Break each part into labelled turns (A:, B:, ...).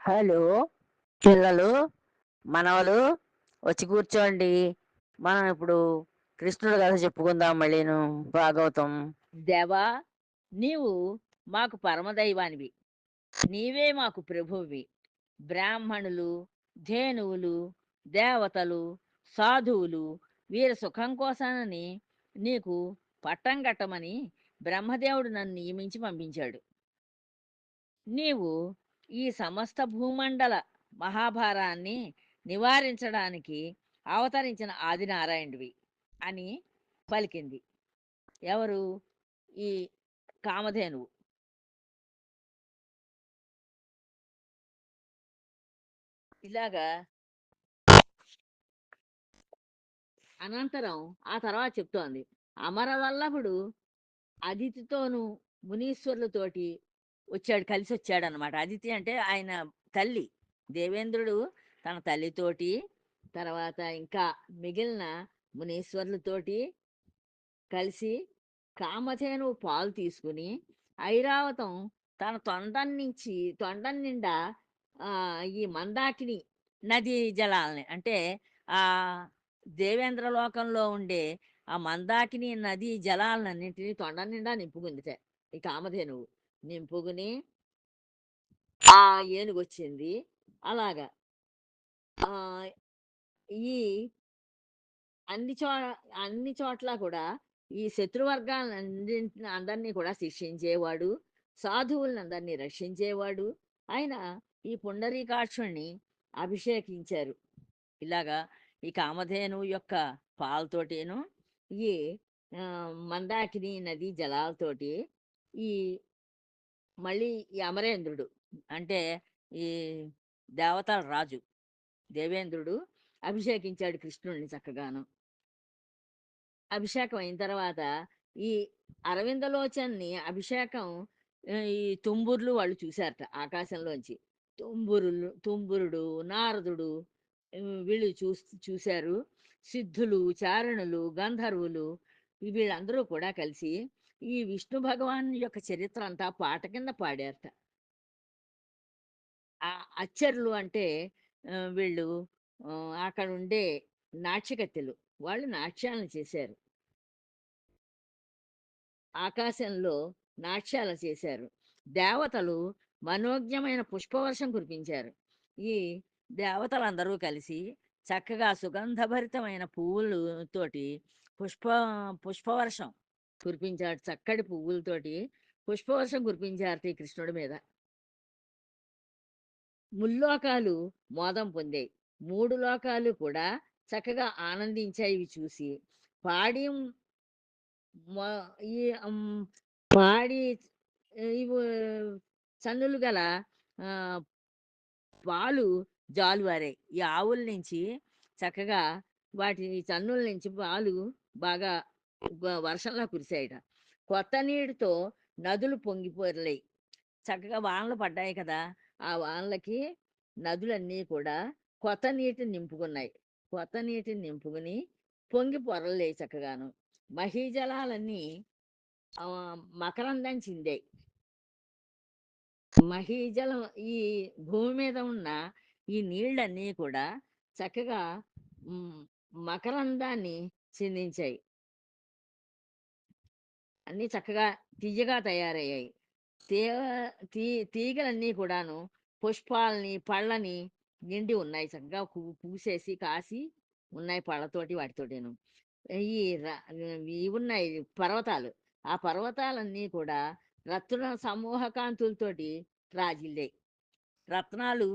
A: Hello పిల్లలు మనవలు వచ్చి కూర్చోండి. మనం ఇప్పుడు కృష్ణుడు కథ చెప్పుకుందాం మళ్ళీను భాగవతం.
B: దేవా నీవు మాకు పరమదైవానివి. నీవే మాకు ప్రభువి బ్రాహ్మణులు ధేనువులు దేవతలు సాధువులు వీరి సుఖం కోసమని నీకు పట్టం కట్టమని బ్రహ్మదేవుడు నన్ను నియమించి పంపించాడు. నీవు ఈ సమస్త భూమండల మహాభారాన్ని నివారించడానికి అవతరించిన ఆదినారాయణుడివి అని పలికింది. ఎవరు? ఈ కామధేనువు. ఇలాగా అనంతరం ఆ తర్వాత చెప్తోంది. అమరవల్లభుడు అదితితోనూ మునీశ్వరులతోటి వచ్చాడు కలిసి వచ్చాడు అనమాట అదితి అంటే ఆయన తల్లి. దేవేంద్రుడు తన తల్లితోటి తర్వాత ఇంకా మిగిలిన మునీశ్వరులతోటి కలిసి కామధేను పాలు తీసుకుని ఐరావతం తన తొండం నుంచి తొండం నిండా ఈ మందాకిని నది జలాలని అంటే ఆ దేవేంద్ర లోకంలో ఉండే ఆ మందాకిని నది జలాలన్నింటినీ తొండం నిండా నింపుకుందిట ఈ కామధేనువు. నింపుకుని ఆ ఏనుగు వచ్చింది అలాగా. ఆ ఈ అన్ని చో అన్ని చోట్ల కూడా ఈ శత్రువర్గాలని అందరినీ కూడా శిక్షించేవాడు సాధువులను అందరినీ రక్షించేవాడు. ఆయన ఈ పుండరీకాక్షుణ్ణి అభిషేకించారు. ఇలాగా ఈ కామధేను యొక్క పాలతోటేను ఈ మందాకిని నది జలాలతోటి ఈ మళ్ళీ ఈ అమరేంద్రుడు అంటే ఈ దేవతల రాజు దేవేంద్రుడు అభిషేకించాడు కృష్ణుడిని చక్కగాను. అభిషేకం అయిన తర్వాత ఈ అరవిందలోచన్ని అభిషేకం ఈ తుంబుర్లు వాళ్ళు చూశారట ఆకాశంలోంచి. తుంబురులు తుంబురుడు నారదుడు వీళ్ళు చూ చూశారు. సిద్ధులు చారణులు గంధర్వులు వీళ్ళందరూ కూడా కలిసి ఈ విష్ణు భగవాన్ యొక్క చరిత్ర అంతా పాట కింద పాడారట. ఆ అచ్చరులు అంటే వీళ్ళు అక్కడ ఉండే నాట్యకత్తెలు వాళ్ళు నాట్యాలను చేశారు. ఆకాశంలో నాట్యాలు చేశారు. దేవతలు మనోజ్ఞమైన పుష్పవర్షం కురిపించారు. ఈ దేవతలందరూ కలిసి చక్కగా సుగంధభరితమైన పువ్వులతోటి పుష్ప పుష్పవర్షం కురిపించాడు చక్కటి పువ్వులతోటి. పుష్పవర్షం కురిపించారు ఈ కృష్ణుడి మీద. ముల్లోకాలు మోదం పొందాయి. మూడు లోకాలు కూడా చక్కగా ఆనందించాయి ఇవి చూసి. పాడి ఈ పాడి ఇవి చన్నులు గల పాలు జాలువారాయి. ఈ ఆవుల నుంచి చక్కగా వాటి చన్నుల నుంచి పాలు బాగా వర్షంలా కురిశాయట కొత్త నీటితో నదులు పొంగిపోరలేయి చక్కగా వానలు పడ్డాయి కదా! ఆ వానలకి నదులన్నీ కూడా కొత్త నీటిని నింపుకున్నాయి. కొత్త నీటిని నింపుకుని పొంగి పొరలేయి చక్కగాను. మహీజలాలన్నీ మకరందం చిందాయి మహీజలం ఈ భూమి మీద ఉన్న ఈ నీళ్ళన్నీ కూడా చక్కగా మకరందాన్ని చిందించాయి. అన్నీ చక్కగా తీయగా తయారయ్యాయి. తీగ తీ తీగలన్నీ కూడాను పుష్పాలని పళ్ళని నిండి ఉన్నాయి. చక్కగా పూసేసి కాసి ఉన్నాయి పళ్ళతోటి వాటితోటిను. ఈ ర- ఇవి ఉన్నాయి పర్వతాలు. ఆ పర్వతాలన్నీ కూడా రత్న సమూహ కాంతులతోటి రాజిల్లాయి రత్నాలు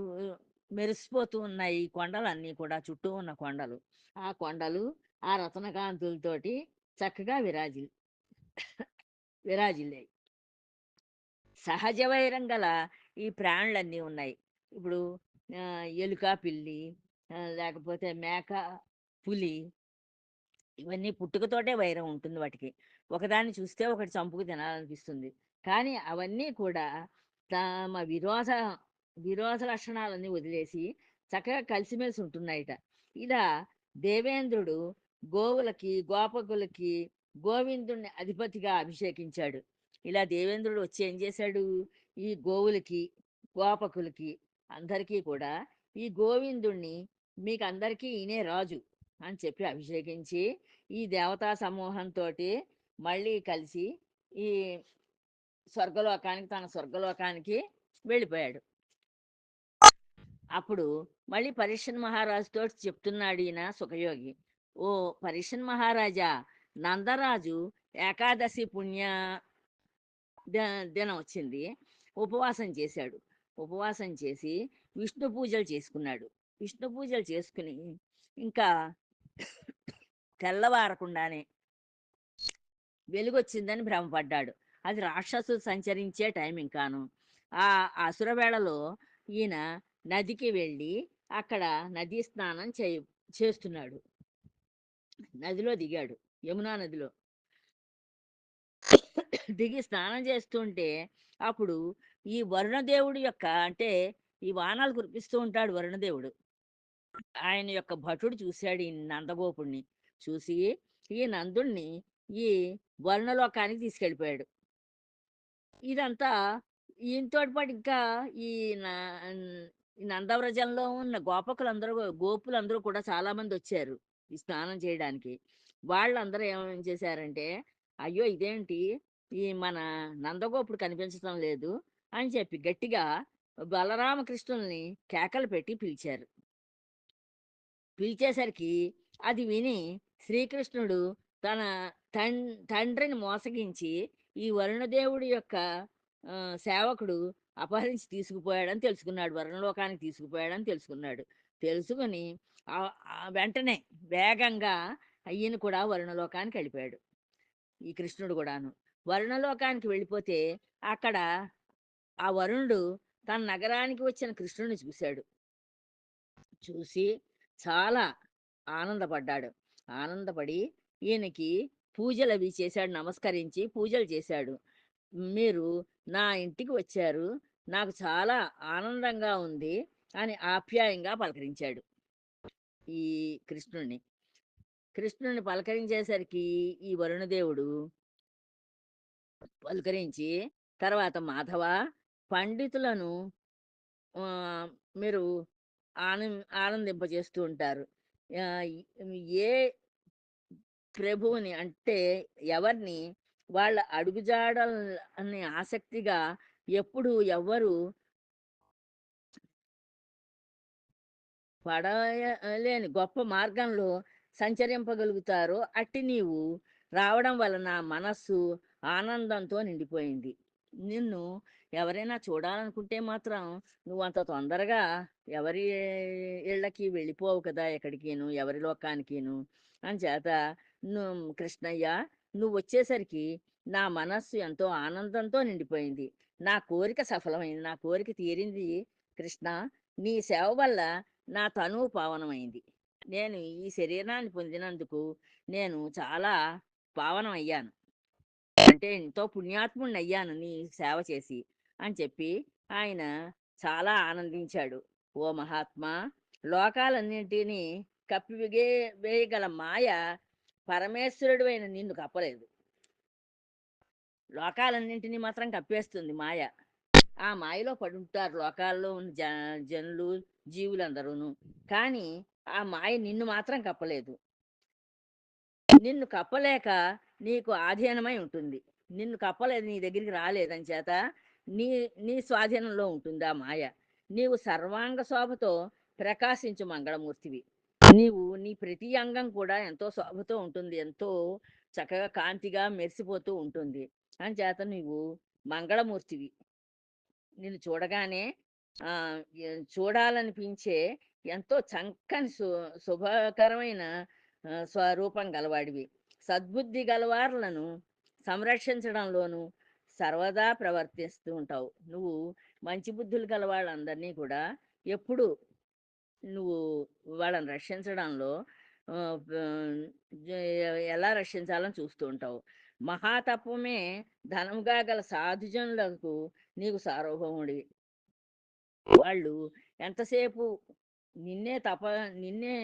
B: మెరిసిపోతూ ఉన్నాయి కొండలన్నీ కూడా చుట్టూ ఉన్న కొండలు. ఆ కొండలు ఆ రత్నకాంతులతోటి చక్కగా విరాజిల్ విరాజిల్లాయి సహజ వైరం గల ఈ ప్రాణులన్నీ ఉన్నాయి. ఇప్పుడు ఎలుక పిల్లి లేకపోతే మేక పులి ఇవన్నీ పుట్టుకతోటే వైరం ఉంటుంది వాటికి. ఒకదాన్ని చూస్తే ఒకటి చంపుకు తినాలనిపిస్తుంది. కానీ అవన్నీ కూడా తమ విరోధ విరోధ లక్షణాలన్నీ వదిలేసి చక్కగా కలిసిమెలిసి ఉంటున్నాయట. ఇలా దేవేంద్రుడు గోవులకి గోపకులకి గోవిందుణ్ణి అధిపతిగా అభిషేకించాడు. ఇలా దేవేంద్రుడు వచ్చి ఏం చేశాడు? ఈ గోవులకి గోపకులకి అందరికీ కూడా ఈ గోవిందుణ్ణి మీకు అందరికీ ఈయనే రాజు అని చెప్పి అభిషేకించి ఈ దేవతా సమూహంతో మళ్ళీ కలిసి ఈ స్వర్గలోకానికి తన స్వర్గలోకానికి వెళ్ళిపోయాడు. అప్పుడు మళ్ళీ పరీక్షన్ మహారాజుతో చెప్తున్నాడు ఈయన సుఖయోగి. ఓ పరీక్షన్ మహారాజా నందరాజు ఏకాదశి పుణ్య ద- దినం వచ్చింది. ఉపవాసం చేశాడు. ఉపవాసం చేసి విష్ణు పూజలు చేసుకున్నాడు. విష్ణు పూజలు చేసుకుని ఇంకా తెల్లవారకుండానే వెలుగొచ్చిందని భ్రమపడ్డాడు. అది రాక్షసులు సంచరించే టైం ఇంకాను ఆ అసురవేళలో ఈయన నదికి వెళ్ళి అక్కడ నదీ స్నానం చే చేస్తున్నాడు. నదిలో దిగాడు. యమునా నదిలో. దిగి స్నానం చేస్తుంటే అప్పుడు ఈ వరుణదేవుడి యొక్క అంటే ఈ వానాలు కురిపిస్తూ ఉంటాడు వరుణదేవుడు. ఆయన యొక్క భటుడు చూశాడు ఈ నందగోపుణ్ణి చూసి ఈ నందుణ్ణి ఈ వర్ణలోకానికి తీసుకెళ్ళిపోయాడు. ఇదంతా ఈయనతో పాటు ఇంకా ఈ న- ఈ నందవ్రజంలో ఉన్న గోపకులందరూ గోపులందరూ కూడా చాలా మంది వచ్చారు ఈ స్నానం చేయడానికి. వాళ్ళందరూ ఏమేం చేశారంటే అయ్యో! ఇదేంటి? ఈ మన నందగోపుడు కనిపించడం లేదు అని చెప్పి గట్టిగా బలరామకృష్ణుల్ని కేకలు పెట్టి పిలిచారు. పిలిచేసరికి అది విని శ్రీకృష్ణుడు తన తన్ తండ్రిని మోసగించి ఈ వరుణదేవుడి యొక్క సేవకుడు అపహరించి తీసుకుపోయాడని తెలుసుకున్నాడు. వరుణలోకానికి తీసుకుపోయాడని తెలుసుకున్నాడు. తెలుసుకుని వెంటనే వేగంగా అయ్యను కూడా వరుణలోకానికి వెళ్ళిపోయాడు. ఈ కృష్ణుడు కూడాను. వరుణలోకానికి వెళ్ళిపోతే అక్కడ ఆ వరుణుడు తన నగరానికి వచ్చిన కృష్ణుడిని చూశాడు. చూసి చాలా ఆనందపడ్డాడు. ఆనందపడి ఈయనకి పూజలు అవి చేశాడు నమస్కరించి పూజలు చేశాడు. మీరు నా ఇంటికి వచ్చారు నాకు చాలా ఆనందంగా ఉంది అని ఆప్యాయంగా పలకరించాడు ఈ కృష్ణుణ్ణి కృష్ణుని పలకరించేసరికి ఈ వరుణదేవుడు పలకరించి తర్వాత మాధవ పండితులను మీరు ఆనం ఆనందింపజేస్తూ ఉంటారు. ఏ ప్రభువుని అంటే ఎవరిని? వాళ్ళ అడుగుజాడల్ని ఆసక్తిగా ఎప్పుడు ఎవ్వరు పడలేని గొప్ప మార్గంలో సంచరింపగలుగుతారో అట్టి నీవు రావడం వలన మనస్సు ఆనందంతో నిండిపోయింది. నిన్ను ఎవరైనా చూడాలనుకుంటే మాత్రం నువ్వు అంత తొందరగా ఎవరి ఇళ్ళకి వెళ్ళిపోవు కదా ఎక్కడికిను ఎవరి లోకానికిను. అని చేత నువ్వు కృష్ణయ్య నువ్వు వచ్చేసరికి నా మనస్సు ఎంతో ఆనందంతో నిండిపోయింది. నా కోరిక సఫలమైంది. నా కోరిక తీరింది కృష్ణ. నీ సేవ వల్ల నా తనువు పావనమైంది. నేను ఈ శరీరాన్ని పొందినందుకు నేను చాలా పావనం అయ్యాను. అంటే ఎంతో పుణ్యాత్ముడిని అయ్యాను నీ సేవ చేసి అని చెప్పి ఆయన చాలా ఆనందించాడు. ఓ మహాత్మా లోకాలన్నింటినీ కప్పిగే వేయగల మాయ పరమేశ్వరుడు అయిన నిన్ను కప్పలేదు. లోకాలన్నింటినీ మాత్రం కప్పేస్తుంది మాయ. ఆ మాయలో పడుంటారు లోకాల్లో ఉన్న జ జనులు జీవులందరూను. కానీ ఆ మాయ నిన్ను మాత్రం కప్పలేదు. నిన్ను కప్పలేక నీకు ఆధీనమై ఉంటుంది. నిన్ను కప్పలేదు నీ దగ్గరికి రాలేదని చేత నీ నీ స్వాధీనంలో ఉంటుంది ఆ మాయ. నీవు సర్వాంగ శోభతో ప్రకాశించు మంగళమూర్తివి. నీవు నీ ప్రతి అంగం కూడా ఎంతో శోభతో ఉంటుంది. ఎంతో చక్కగా కాంతిగా మెరిసిపోతూ ఉంటుంది. అని చేత నీవు మంగళమూర్తివి. నిన్ను చూడగానే ఆ, చూడాలనిపించే ఎంతో చక్కని సు శుభకరమైన స్వరూపం గలవాడివి. సద్బుద్ధి గలవార్లను సంరక్షించడంలోనూ సర్వదా ప్రవర్తిస్తూ ఉంటావు. నువ్వు మంచి బుద్ధులు గల వాళ్ళందరినీ కూడా ఎప్పుడు నువ్వు వాళ్ళని రక్షించడంలో ఎలా రక్షించాలని చూస్తూ ఉంటావు. మహాతత్వమే ధనముగా గల సాధుజనులకు నీకు సార్వభౌముడివి. వాళ్ళు ఎంతసేపు నిన్నే తప నిన్నే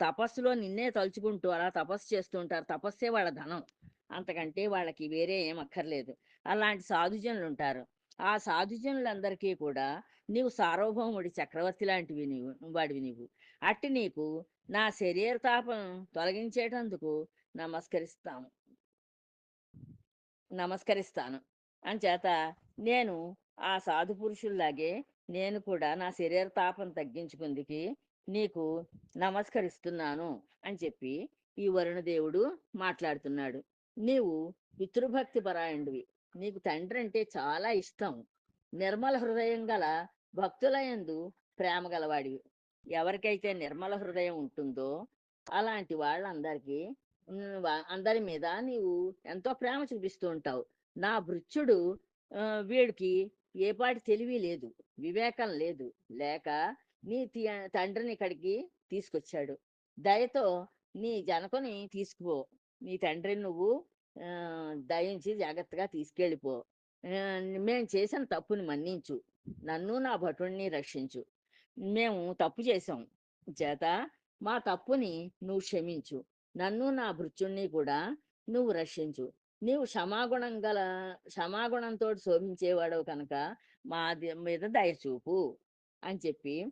B: తపస్సులో నిన్నే తలుచుకుంటూ అలా తపస్సు చేస్తుంటారు తపస్సే వాళ్ళ ధనం. అంతకంటే వాళ్ళకి వేరే ఏం అక్కర్లేదు. అలాంటి సాధుజనులు ఉంటారు. ఆ సాధుజనులందరికీ కూడా నీవు సార్వభౌముడి చక్రవర్తి లాంటివి నీవు వాడివి నీవు. అట్టి నీకు నా శరీర తాపం తొలగించేటందుకు నమస్కరిస్తాము నమస్కరిస్తాను. అంచేత నేను ఆ సాధు పురుషుల్లాగే నేను కూడా నా శరీర తాపం తగ్గించుకుందికి నీకు నమస్కరిస్తున్నాను అని చెప్పి ఈ వరుణదేవుడు మాట్లాడుతున్నాడు. నీవు పితృభక్తి పరాయణుడివి. నీకు తండ్రి అంటే చాలా ఇష్టం. నిర్మల హృదయం గల భక్తులయందు ప్రేమ గలవాడివి. ఎవరికైతే నిర్మల హృదయం ఉంటుందో అలాంటి వాళ్ళందరికీ అందరి మీద నీవు ఎంతో ప్రేమ చూపిస్తూ ఉంటావు. నా భృత్యుడు వీడికి ఏ పాటి తెలివి లేదు వివేకం లేదు. లేక నీ తండ్రిని ఇక్కడికి తీసుకొచ్చాడు. దయతో నీ జనకుని తీసుకుపో. నీ తండ్రిని నువ్వు దయించి జాగ్రత్తగా తీసుకెళ్ళిపో. మేము చేసిన తప్పుని మన్నించు. నన్ను నా భటుణ్ణి రక్షించు. మేము తప్పు చేసాం చేత మా తప్పుని నువ్వు క్షమించు. నన్ను నా భృత్యుణ్ణి కూడా నువ్వు రక్షించు. నీవు క్షమాగుణం గల క్షమాగుణంతో శోభించేవాడవు కనుక మా మీద దయచూపు అని చెప్పి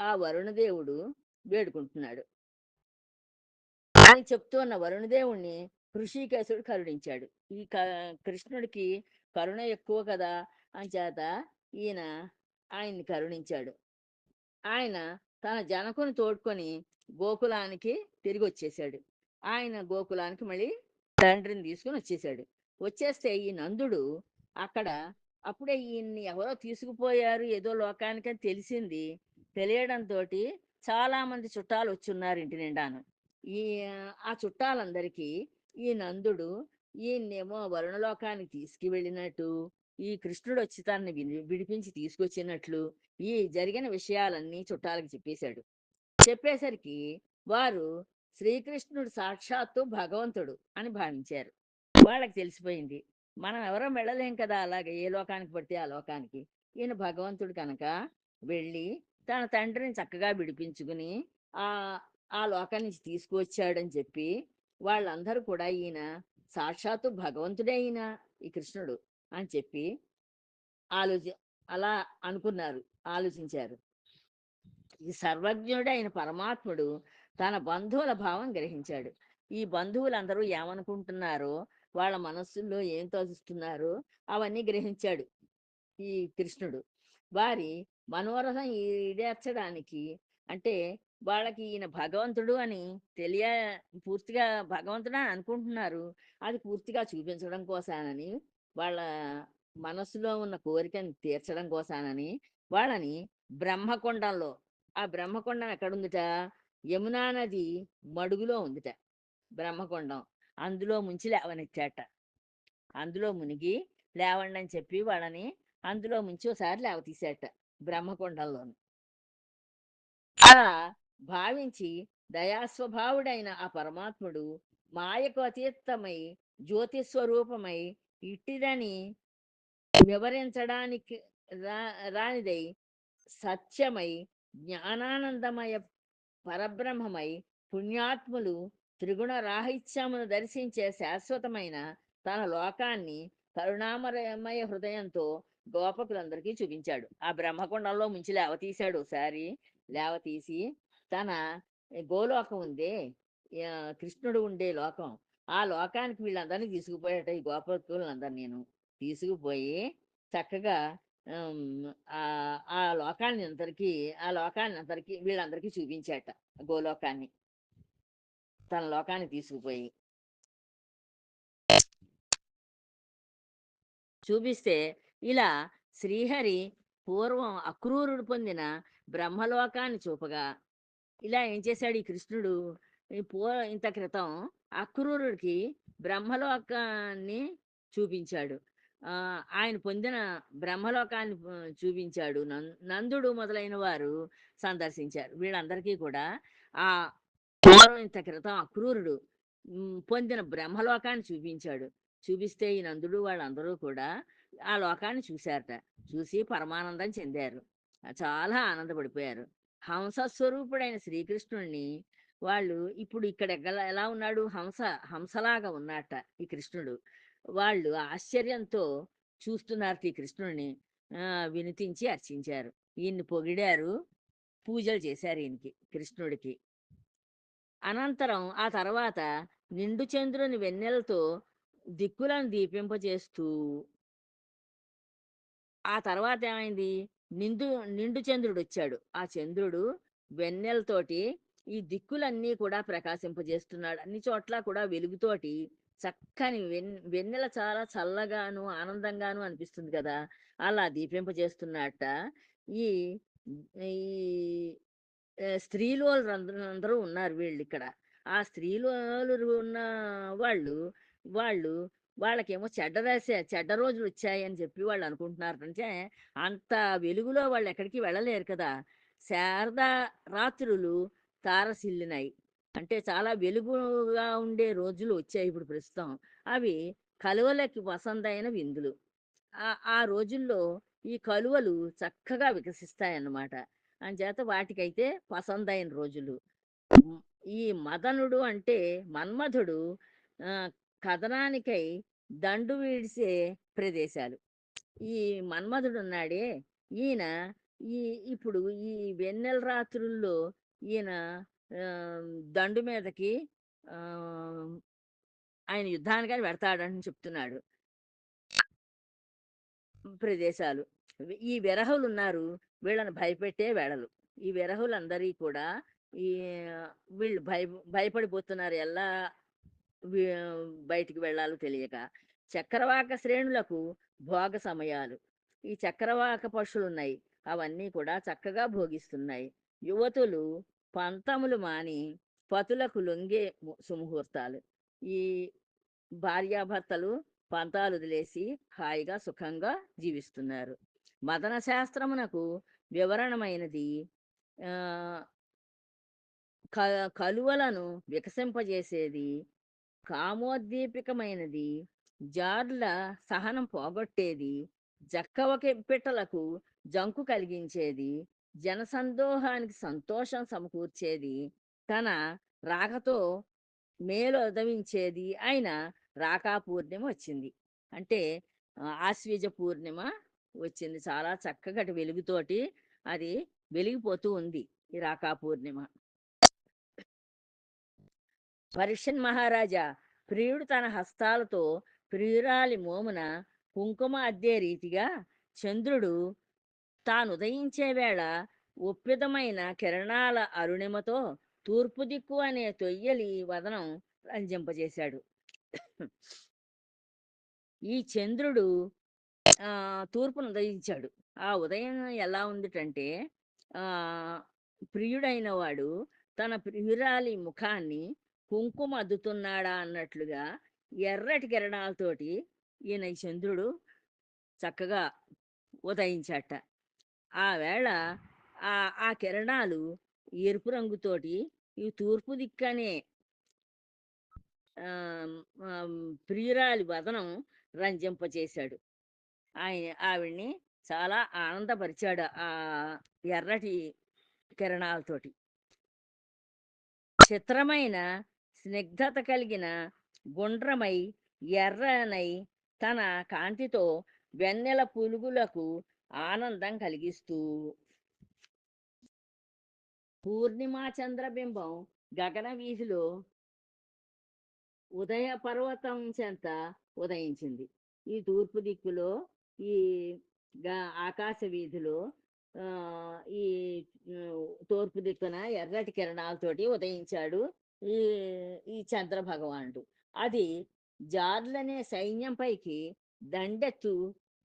B: ఆ వరుణదేవుడు వేడుకుంటున్నాడు. అని చెప్తూ ఉన్న వరుణదేవుణ్ణి ఋషికేశుడు కరుణించాడు. ఈ క- కృష్ణుడికి కరుణ ఎక్కువ కదా అని చేత ఈయన ఆయన్ని కరుణించాడు. ఆయన తన జనకుని తోడుకొని గోకులానికి తిరిగి వచ్చేసాడు ఆయన గోకులానికి మళ్ళీ తండ్రిని తీసుకుని వచ్చేసాడు. వచ్చేస్తే ఈ నందుడు అక్కడ అప్పుడే ఈయన్ని ఎవరో తీసుకుపోయారు ఏదో లోకానికని తెలిసింది. తెలియడంతో చాలా మంది చుట్టాలు వచ్చున్నారు ఇంటి నిండాను. ఈ ఆ చుట్టాలందరికీ ఈ నందుడు ఈయన్నేమో వరుణలోకానికి తీసుకువెళ్ళినట్టు ఈ కృష్ణుడు వచ్చి తనని విడిపించి తీసుకొచ్చినట్లు ఈ జరిగిన విషయాలన్నీ చుట్టాలకు చెప్పేశాడు. చెప్పేసరికి వారు శ్రీకృష్ణుడు సాక్షాత్తు భగవంతుడు అని భావించారు. వాళ్ళకి తెలిసిపోయింది. మనం ఎవరో వెళ్ళలేం కదా అలాగే ఏ లోకానికి పడితే ఆ లోకానికి. ఈయన భగవంతుడు కనుక వెళ్ళి తన తండ్రిని చక్కగా విడిపించుకుని ఆ ఆ లోకం నుంచి తీసుకువచ్చాడని చెప్పి వాళ్ళందరూ కూడా ఈయన సాక్షాత్తు భగవంతుడే ఈయన ఈ కృష్ణుడు అని చెప్పి ఆలోచి అలా అనుకున్నారు ఆలోచించారు. ఈ సర్వజ్ఞుడు ఆయన పరమాత్ముడు తన బంధువుల భావం గ్రహించాడు. ఈ బంధువులందరూ ఏమనుకుంటున్నారో వాళ్ళ మనస్సుల్లో ఏం తోచిస్తున్నారో అవన్నీ గ్రహించాడు ఈ కృష్ణుడు. వారి మనోరథం ఈడేర్చడానికి అంటే వాళ్ళకి ఈయన భగవంతుడు అని తెలియ పూర్తిగా భగవంతుడు అని అనుకుంటున్నారు. అది పూర్తిగా చూపించడం కోసానని వాళ్ళ మనస్సులో ఉన్న కోరికని తీర్చడం కోసానని వాళ్ళని బ్రహ్మకొండంలో ఆ బ్రహ్మకొండం ఎక్కడుందిట? యమునా నది మడుగులో ఉందిట బ్రహ్మకొండం. అందులో ముంచి లేవనెత్తాట అందులో మునిగి లేవండి అని చెప్పి వాళ్ళని అందులో ముంచి ఒకసారి లేవతీసేట బ్రహ్మకొండంలోను. అలా భావించి దయాస్వభావుడైన ఆ పరమాత్ముడు మాయకు అతీతమై జ్యోతి స్వరూపమై ఇట్టిదని వివరించడానికి రా రానిదై సత్యమై జ్ఞానానందమయ పరబ్రహ్మమై పుణ్యాత్ములు త్రిగుణ రాహిత్యమును దర్శించే శాశ్వతమైన తన లోకాన్ని కరుణామరమయ హృదయంతో గోపకులందరికీ చూపించాడు. ఆ బ్రహ్మకొండంలో ముంచి లేవతీశాడు. ఒకసారి లేవతీసి తన గోలోకం ఉందే కృష్ణుడు ఉండే లోకం. ఆ లోకానికి వీళ్ళందరినీ తీసుకుపోయాట ఈ గోపకులందరినీ నేను తీసుకుపోయి చక్కగా ఆ ఆ లోకాన్ని అందరికీ ఆ లోకాన్ని అందరికీ వీళ్ళందరికీ చూపించాట గోలోకాన్ని. తన లోకాన్ని తీసుకుపోయి. చూపిస్తే ఇలా శ్రీహరి పూర్వం అక్రూరుడు పొందిన బ్రహ్మలోకాన్ని చూపగా ఇలా ఏం చేశాడు ఈ కృష్ణుడు? పూ ఇంత క్రితం అక్రూరుడికి బ్రహ్మలోకాన్ని చూపించాడు. ఆయన పొందిన బ్రహ్మలోకాన్ని చూపించాడు. నందుడు మొదలైన వారు సందర్శించారు. వీళ్ళందరికీ కూడా ఆ పూర్వం ఇంత క్రితం అక్రూరుడు పొందిన బ్రహ్మలోకాన్ని చూపించాడు. చూపిస్తే ఈ నందుడు వాళ్ళందరూ కూడా ఆ లోకాన్ని చూశారట. చూసి పరమానందం చెందారు. చాలా ఆనందపడిపోయారు. హంస స్వరూపుడైన శ్రీకృష్ణుడిని వాళ్ళు ఇప్పుడు ఇక్కడ ఎలా ఉన్నాడు? హంస హంసలాగా ఉన్నట్ట ఈ కృష్ణుడు. వాళ్ళు ఆశ్చర్యంతో చూస్తున్నారు ఈ కృష్ణుడిని. ఆ, వినిపించి అర్చించారు. ఈయన్ని పొగిడారు. పూజలు చేశారు ఈయనకి కృష్ణుడికి. అనంతరం ఆ తర్వాత నిండు చంద్రుని వెన్నెలతో దిక్కులను దీపింపజేస్తూ ఆ తర్వాత ఏమైంది? నిండు నిండు చంద్రుడు వచ్చాడు ఆ చంద్రుడు వెన్నెలతోటి ఈ దిక్కులన్నీ కూడా ప్రకాశింపజేస్తున్నాడు. అన్ని చోట్ల కూడా వెలుగుతోటి చక్కని వెన్ వెన్నెల చాలా చల్లగాను ఆనందంగాను అనిపిస్తుంది కదా! అలా దీపింపజేస్తున్నట్ట ఈ ఈ స్త్రీలు స్త్రీలు అందరూ ఉన్నారు వీళ్ళు ఇక్కడ ఆ స్త్రీలు ఉన్న వాళ్ళు వాళ్ళు వాళ్ళకేమో చెడ్డ రాసే చెడ్డ రోజులు వచ్చాయని చెప్పి వాళ్ళు అనుకుంటున్నారు. అంటే అంత వెలుగులో వాళ్ళు ఎక్కడికి వెళ్ళలేరు కదా! శారద రాత్రులు తారసిల్లినాయి. అంటే చాలా వెలుగుగా ఉండే రోజులు వచ్చాయి ఇప్పుడు ప్రస్తుతం. అవి కలువలకి వసందైన విందులు ఆ ఆ రోజుల్లో ఈ కలువలు చక్కగా వికసిస్తాయన్నమాట. అంచేత వాటికైతే పసందైన రోజులు. ఈ మదనుడు అంటే మన్మధుడు కథనానికై దండు వీడిసే ప్రదేశాలు. ఈ మన్మధుడు ఉన్నాడే ఈయన ఈ ఇప్పుడు ఈ వెన్నెల రాత్రుల్లో ఈయన దండు మీదకి ఆ, ఆయన యుద్ధానికని పెడతాడని చెప్తున్నాడు. ప్రదేశాలు. ఈ విరహులు ఉన్నారు వీళ్ళని భయపెట్టే వెడలు. ఈ విరహులందరి కూడా ఈ వీళ్ళు భయ భయపడిపోతున్నారు. ఎలా బయటికి వెళ్ళాలో తెలియక. చక్రవాక శ్రేణులకు భోగ సమయాలు. ఈ చక్రవాక పక్షులు ఉన్నాయి అవన్నీ కూడా చక్కగా భోగిస్తున్నాయి. యువతులు పంతములు మాని పతులకు లొంగే ము- సుముహూర్తాలు. ఈ భార్యాభర్తలు పంతాలు వదిలేసి హాయిగా సుఖంగా జీవిస్తున్నారు. మదన శాస్త్రమునకు వివరణమైనది క కలువలను వికసింపజేసేది కామోద్దీపికమైనది జార్ల సహనం పోగొట్టేది జక్కవకి పిట్టలకు జంకు కలిగించేది జనసందోహానికి సంతోషం సమకూర్చేది. తన రాకతో మేలు ఉదవించేది అయిన రాకా పూర్ణిమ వచ్చింది. అంటే ఆశ్వీజ పూర్ణిమ వచ్చింది. చాలా చక్కగటి వెలుగుతోటి అది వెలిగిపోతూ ఉంది ఈ రాకా పూర్ణిమ. పరీక్షన్ మహారాజా ప్రియుడు తన హస్తాలతో ప్రియురాలి మోమున కుంకుమ అద్దే రీతిగా చంద్రుడు తాను ఉదయించే వేళ ఒప్పిదమైన కిరణాల అరుణిమతో తూర్పు దిక్కు అనే తొయ్యలి వదనం రంజింపజేశాడు. ఈ చంద్రుడు ఆ, తూర్పును ఉదయించాడు. ఆ ఉదయం ఎలా ఉందిటంటే ఆ ప్రియుడైన వాడు తన ప్రియురాలి ముఖాన్ని కుంకుమ అద్దుతున్నాడా అన్నట్లుగా ఎర్రటి కిరణాలతోటి ఈయన చంద్రుడు చక్కగా ఉదయించాట. ఆ వేళ ఆ ఆ కిరణాలు ఎరుపు రంగుతోటి ఈ తూర్పు దిక్కనే ప్రియురాలి వదనం రంజింపచేశాడు. ఆయన ఆవిడ్ని చాలా ఆనందపరిచాడు ఆ ఎర్రటి కిరణాలతోటి. చిత్రమైన స్నిగ్ధత కలిగిన గుండ్రమై ఎర్రనై తన కాంతితో వెన్నెల పులుగులకు ఆనందం కలిగిస్తూ. పూర్ణిమా చంద్రబింబం గగన వీధిలో ఉదయ పర్వతం చెంత ఉదయించింది. ఈ తూర్పు దిక్కులో ఈ ఆకాశ వీధిలో ఆ, ఈ తూర్పు దిక్కున ఎర్రటి కిరణాలతోటి ఉదయించాడు ఈ ఈ చంద్ర భగవానుడు అది జార్లనే సైన్యం పైకి దండెత్తు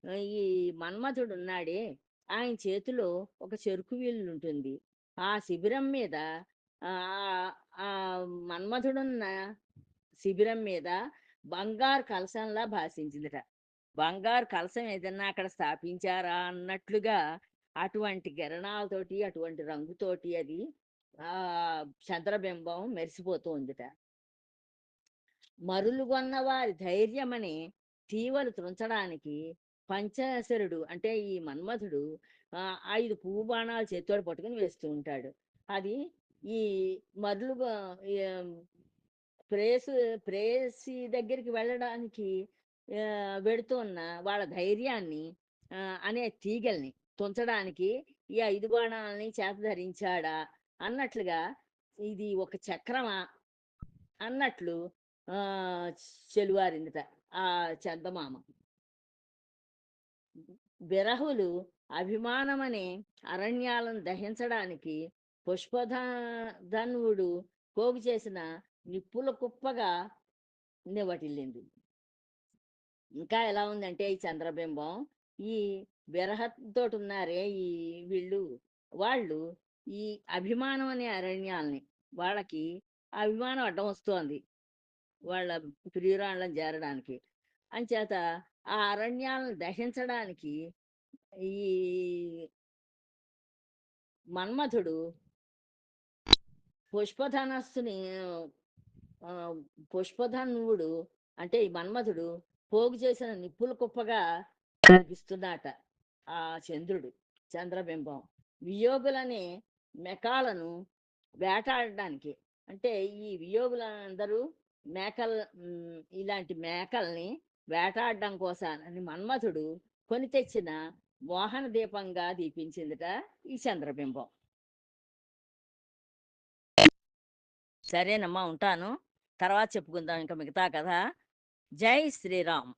B: ఈ మన్మథుడు ఉన్నాడే ఆయన చేతిలో ఒక చెరుకు వీళ్ళు ఉంటుంది ఆ శిబిరం మీద ఆ ఆ మన్మథుడున్న శిబిరం మీద బంగారు కలశంలా భాషించిందిట. బంగారు కలశం ఏదన్నా అక్కడ స్థాపించారా అన్నట్లుగా అటువంటి కిరణాలతోటి అటువంటి రంగుతోటి అది ఆ చంద్రబింబం మెరిసిపోతూ ఉందిట మరులుగొన్న వారి ధైర్యమని తీవలు త్రుంచడానికి పంచాసరుడు అంటే ఈ మన్మథుడు ఆ, ఐదు పువ్వు బాణాలు చేతితోడు పట్టుకుని వేస్తూ ఉంటాడు. అది ఈ మరులు ప్రేసు ప్రేసి దగ్గరికి వెళ్ళడానికి వెడుతున్న వెడుతూ ఉన్న వాళ్ళ ధైర్యాన్ని ఆ, అనే తీగల్ని తుంచడానికి ఈ ఐదు బాణాలని చేత ధరించాడా అన్నట్లుగా ఇది ఒక చక్రమా అన్నట్లు ఆ ఆ చందమామ. బిరహులు అభిమానమనే అరణ్యాలను దహించడానికి పుష్పధన్వుడు పోగు చేసిన నిప్పుల కుప్పగా నివటిల్లింది. ఇంకా ఎలా ఉందంటే ఈ చంద్రబింబం ఈ బిరహతో ఉన్నారే ఈ వీళ్ళు వాళ్ళు ఈ అభిమానం అనే అరణ్యాలని వాళ్ళకి అభిమానం అడ్డం వస్తోంది వాళ్ళ ప్రియురాళ్ళని చేరడానికి. అంచేత ఆ అరణ్యాలను దహించడానికి ఈ మన్మథుడు పుష్పధనస్సుని పుష్పధన్వుడు పుష్పధనువుడు అంటే ఈ మన్మథుడు పోగు చేసిన నిప్పుల కుప్పగా కనిపిస్తున్నాట ఆ చంద్రుడు చంద్రబింబం. వియోగులనే మెకాలను వేటాడడానికి అంటే ఈ వియోగులందరూ మేకల్ ఇలాంటి మేకల్ని వేటాడడం కోసానని మన్మథుడు కొని తెచ్చిన మోహన దీపంగా దీపించిందిట ఈ చంద్రబింబం. సరేనమ్మా ఉంటాను. తర్వాత చెప్పుకుందాం ఇంకా మిగతా కథ. జై శ్రీరామ్.